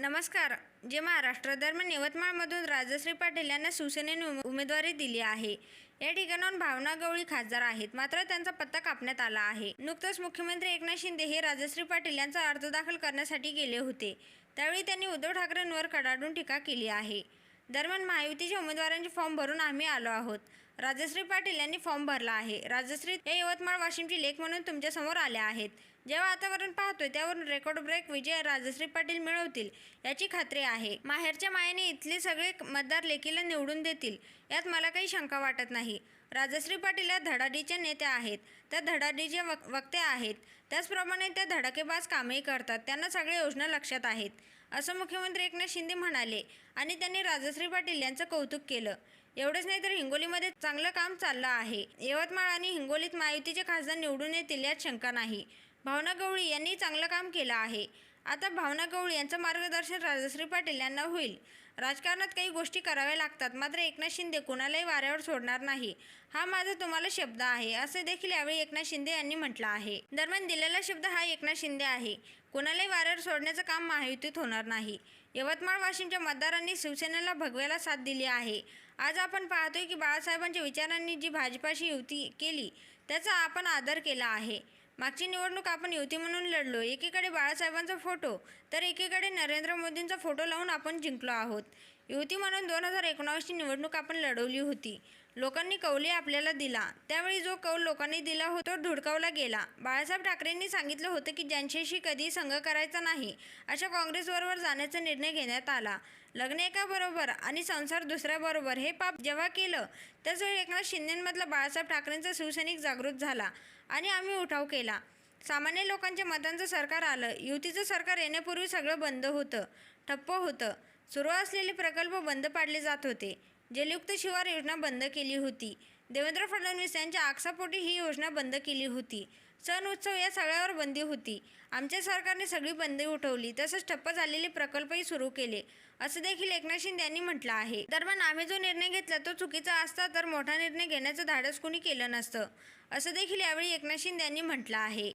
नमस्कार. जे महाराष्ट्र दरम्यान यवतमाळमधून राजश्री पाटील यांना शिवसेनेने उमेदवारी दिली आहे. या ठिकाणाहून भावना गवळी खासदार आहेत. मात्र त्यांचा पत्ता कापण्यात आला आहे. नुकतंच मुख्यमंत्री एकनाथ शिंदे हे राजश्री पाटील यांचा अर्ज दाखल करण्यासाठी गेले होते. त्यावेळी त्यांनी उद्धव ठाकरेंवर कडाडून टीका केली आहे. दरम्यान महायुतीच्या उमेदवारांचे फॉर्म भरून आम्ही आलो आहोत. राजश्री पाटील यांनी फॉर्म भरला आहे. राजश्री हे यवतमाळ वाशिमची लेख म्हणून तुमच्यासमोर आल्या आहेत. जेव्हा वातावरण पाहतोय त्यावरून रेकॉर्ड ब्रेक विजय राजश्री पाटील मिळवतील याची खात्री आहे. माहेरच्या मायेने इथले सगळे मतदार लेखीला निवडून देतील यात मला काही शंका वाटत नाही. राजश्री पाटील या धडाडीच्या नेत्या आहेत. त्या धडाडीचे वक वक्त्या आहेत. त्याचप्रमाणे त्या धडाकेबाज कामही करतात. त्यांना सगळ्या योजना लक्षात आहेत. असं मुख्यमंत्री एकनाथ शिंदे म्हणाले आणि त्यांनी राजश्री पाटील यांचं कौतुक केलं. एवढंच नाही तर हिंगोलीमध्ये चांगलं काम चाललं आहे. यवतमाळ आणि हिंगोलीत महायुतीचे खासदार निवडून येतील यात शंका नाही. भावना गवळी यांनी चांगलं काम केलं आहे. आता भावना गवळी यांचं मार्गदर्शन राजश्री पाटील यांना होईल. राजकारणात काही गोष्टी कराव्या लागतात मात्र एकनाथ शिंदे कुणालाही वाऱ्यावर सोडणार नाही. हा माझा तुम्हाला शब्द आहे असे देखील यावेळी एकनाथ शिंदे यांनी म्हटलं आहे. दरम्यान दिलेला शब्द हा एकनाथ शिंदे आहे. कोणालाही वाऱ्यावर सोडण्याचं काम महायुतीत होणार नाही. यवतमाळ वाशिमच्या मतदारांनी शिवसेनेला भगव्याला साथ दिली आहे. आज आपण पाहतोय की बाळासाहेबांच्या विचारांनी जी भाजपाशी युती केली त्याचा आपण आदर केला आहे. मागची निवडणूक आपण युती म्हणून लढलो एकीकडे बाळासाहेबांचा फोटो तर एकीकडे नरेंद्र मोदींचा फोटो लावून आपण जिंकलो आहोत. युती म्हणून दोन हजार एकोणावीसची निवडणूक आपण लढवली होती. लोकांनी कौली आपल्याला दिला. त्यावेळी जो कौल लोकांनी दिला होता तो धुडकावला गेला. बाळासाहेब ठाकरेंनी सांगितलं होतं की ज्यांच्याशी कधी संघ करायचा नाही अशा काँग्रेसबरोबर जाण्याचा निर्णय घेण्यात आला. लग्न एकाबरोबर आणि संसार दुसऱ्याबरोबर हे पाप जेव्हा केलं त्याचवेळी एकनाथ शिंदेमधला बाळासाहेब ठाकरेंचा शिवसैनिक जागृत झाला. आणि आम्ही उठाव केला. सामान्य लोकांच्या मतांचं सरकार आलं. युतीचं सरकार येण्यापूर्वी सगळं बंद होतं. ठप्प होतं. सुरू असलेले प्रकल्प बंद पाडले जात होते. जलयुक्त शिवार योजना बंद केली होती. देवेंद्र फडणवीस यांच्या आकसापोटी ही योजना बंद केली होती. सण उत्सव या सगळ्यावर बंदी होती. आमच्या सरकारने सगळी बंदी उठवली तसंच ठप्प झालेले प्रकल्पही सुरू केले असं देखील एकनाथ शिंदे यांनी म्हटलं आहे. दरम्यान आम्ही जो निर्णय घेतला तो चुकीचा असता तर मोठा निर्णय घेण्याचं धाडस कुणी केलं नसतं असं देखील यावेळी एकनाथ शिंदे यांनी म्हटलं आहे.